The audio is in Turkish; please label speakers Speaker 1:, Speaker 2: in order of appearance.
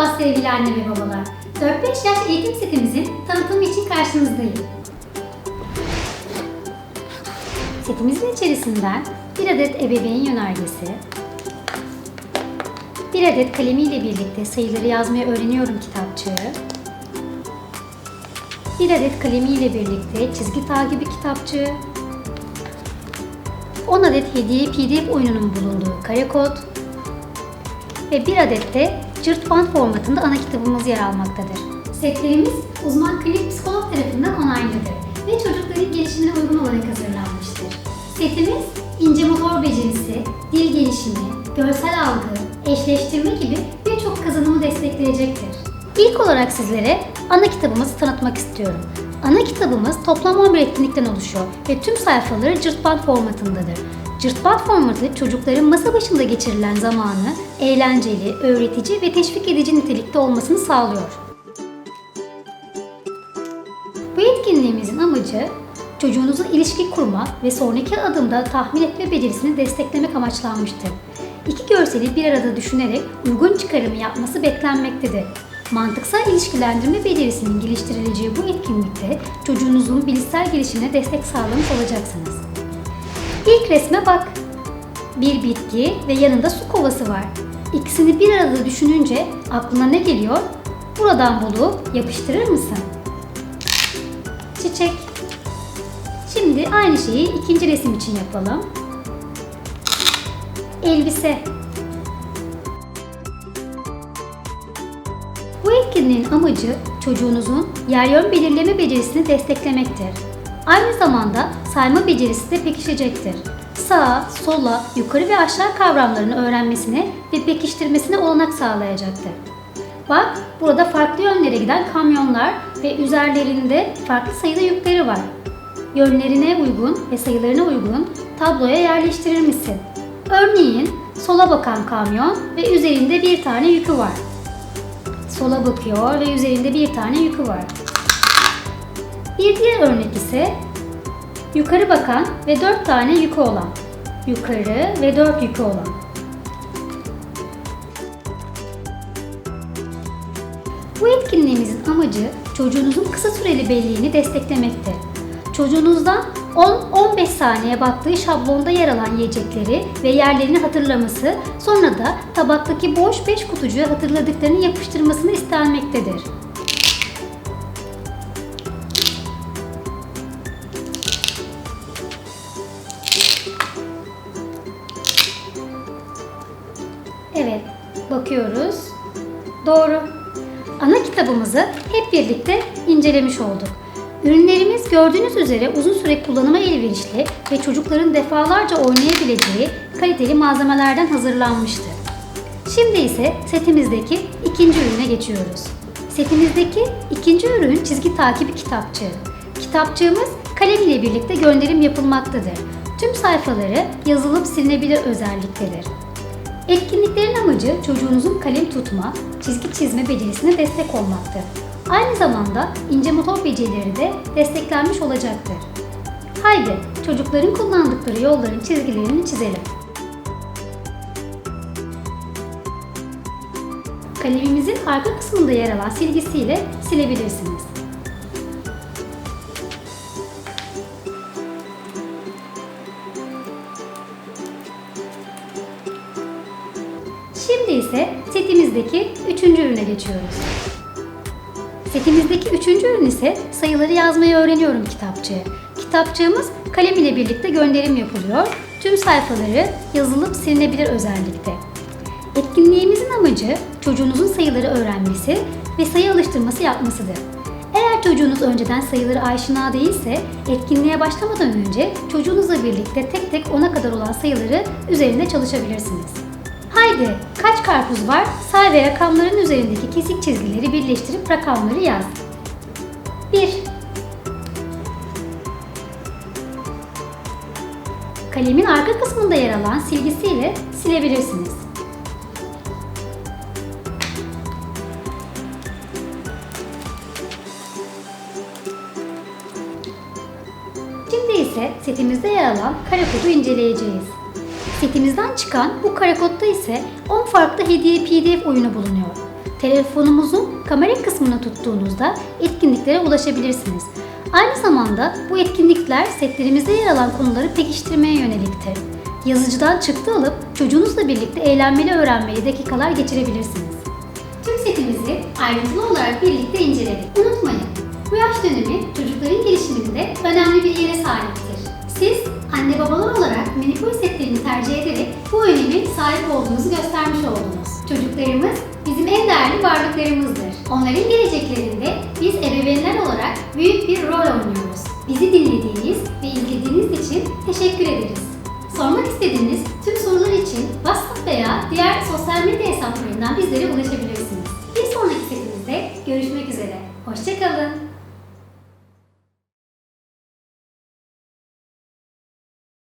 Speaker 1: Merhaba sevgili anne ve babalar. 4-5 yaş eğitim setimizin tanıtımı için karşınızdayım. Setimizin içerisinden bir adet ebeveyn yönergesi, bir adet kalemiyle birlikte sayıları yazmayı öğreniyorum kitapçığı, bir adet kalemiyle birlikte çizgi takibi kitapçığı, 10 adet hediye pdf oyununun bulunduğu kare kod ve bir adet de cırt band formatında ana kitabımız yer almaktadır. Setlerimiz uzman klinik psikolog tarafından onaylıdır ve çocukların gelişimine uygun olarak hazırlanmıştır. Setimiz ince motor becerisi, dil gelişimi, görsel algı, eşleştirme gibi birçok kazanımı destekleyecektir. İlk olarak sizlere ana kitabımızı tanıtmak istiyorum. Ana kitabımız toplam 11 etkinlikten oluşuyor ve tüm sayfaları cırt band formatındadır. Cırt band formatı çocukların masa başında geçirilen zamanı eğlenceli, öğretici ve teşvik edici nitelikte olmasını sağlıyor. Bu etkinliğimizin amacı çocuğunuzun ilişki kurma ve sonraki adımda tahmin etme becerisini desteklemek amaçlanmıştır. İki görseli bir arada düşünerek uygun çıkarımı yapması beklenmektedir. Mantıksal ilişkilendirme becerisinin geliştirileceği bu etkinlikte çocuğunuzun bilişsel gelişimine destek sağlamış olacaksınız. İlk resme bak. Bir bitki ve yanında su kovası var. İkisini bir arada düşününce aklına ne geliyor? Buradan bulup yapıştırır mısın? Çiçek. Şimdi aynı şeyi ikinci resim için yapalım. Elbise. Bu etkinliğin amacı çocuğunuzun yer yön belirleme becerisini desteklemektir. Aynı zamanda sayma becerisi de pekişecektir. Sağa, sola, yukarı ve aşağı kavramlarını öğrenmesine ve pekiştirmesine olanak sağlayacaktır. Bak burada farklı yönlere giden kamyonlar ve üzerlerinde farklı sayıda yükleri var. Yönlerine uygun ve sayılarına uygun tabloya yerleştirir misin? Örneğin sola bakan kamyon ve üzerinde bir tane yükü var. Sola bakıyor ve üzerinde bir tane yükü var. Bir diğer örnek ise yukarı bakan ve dört tane yükü olan. Yukarı ve dört yükü olan. Bu etkinliğimizin amacı çocuğunuzun kısa süreli belleğini desteklemektir. Çocuğunuzdan 10-15 saniye baktığı şablonda yer alan yiyecekleri ve yerlerini hatırlaması, sonra da tabaktaki boş 5 kutucuğa hatırladıklarını yapıştırmasını istenmektedir. Evet, bakıyoruz. Doğru. Ana kitabımızı hep birlikte incelemiş olduk. Ürünlerimiz gördüğünüz üzere uzun süre kullanıma elverişli ve çocukların defalarca oynayabileceği kaliteli malzemelerden hazırlanmıştır. Şimdi ise setimizdeki ikinci ürüne geçiyoruz. Setimizdeki ikinci ürün çizgi takibi kitapçığı. Kitapçığımız kalem ile birlikte gönderim yapılmaktadır. Tüm sayfaları yazılıp silinebilir özelliktedir. Etkinliklerin amacı çocuğunuzun kalem tutma, çizgi çizme becerisine destek olmaktır. Aynı zamanda ince motor becerileri de desteklenmiş olacaktır. Haydi çocukların kullandıkları yolların çizgilerini çizelim. Kalemimizin arka kısmında yer alan silgisiyle silebilirsiniz. İse setimizdeki üçüncü ürüne geçiyoruz. Setimizdeki üçüncü ürün ise sayıları yazmayı öğreniyorum kitapçığı. Kitapçığımız kalem ile birlikte gönderim yapılıyor. Tüm sayfaları yazılıp silinebilir özellikte. Etkinliğimizin amacı çocuğunuzun sayıları öğrenmesi ve sayı alıştırması yapmasıdır. Eğer çocuğunuz önceden sayıları aşina değilse etkinliğe başlamadan önce çocuğunuzla birlikte tek tek 10'a kadar olan sayıları üzerinde çalışabilirsiniz. Haydi kaç karpuz var say ve rakamların üzerindeki kesik çizgileri birleştirip rakamları yaz. 1 Kalemin arka kısmında yer alan silgisiyle silebilirsiniz. Şimdi ise setimizde yer alan kare kodu inceleyeceğiz. Setimizden çıkan bu kare kodda ise 10 farklı hediye pdf oyunu bulunuyor. telefonumuzun kamera kısmına tuttuğunuzda etkinliklere ulaşabilirsiniz. Aynı zamanda bu etkinlikler setlerimizde yer alan konuları pekiştirmeye yöneliktir. Yazıcıdan çıktı alıp çocuğunuzla birlikte eğlenmeli öğrenmeli dakikalar geçirebilirsiniz. Tüm setimizi ayrıntılı olarak birlikte inceledik. Unutmayın, bu yaş dönemi çocukların gelişiminde önemli bir yere sahiptir. Siz anne babalar olarak Minikoy setlerini tercih ederek bu önemi sahip olduğunuzu göstermiş oldunuz. Çocuklarımız bizim en değerli varlıklarımızdır. Onların geleceklerinde biz ebeveynler olarak büyük bir rol oynuyoruz. Bizi dinlediğiniz ve izlediğiniz için teşekkür ederiz. Sormak istediğiniz tüm sorular için WhatsApp veya diğer sosyal medya hesaplarından bizlere ulaşabilirsiniz. Bir sonraki setimizde görüşmek üzere. Hoşçakalın.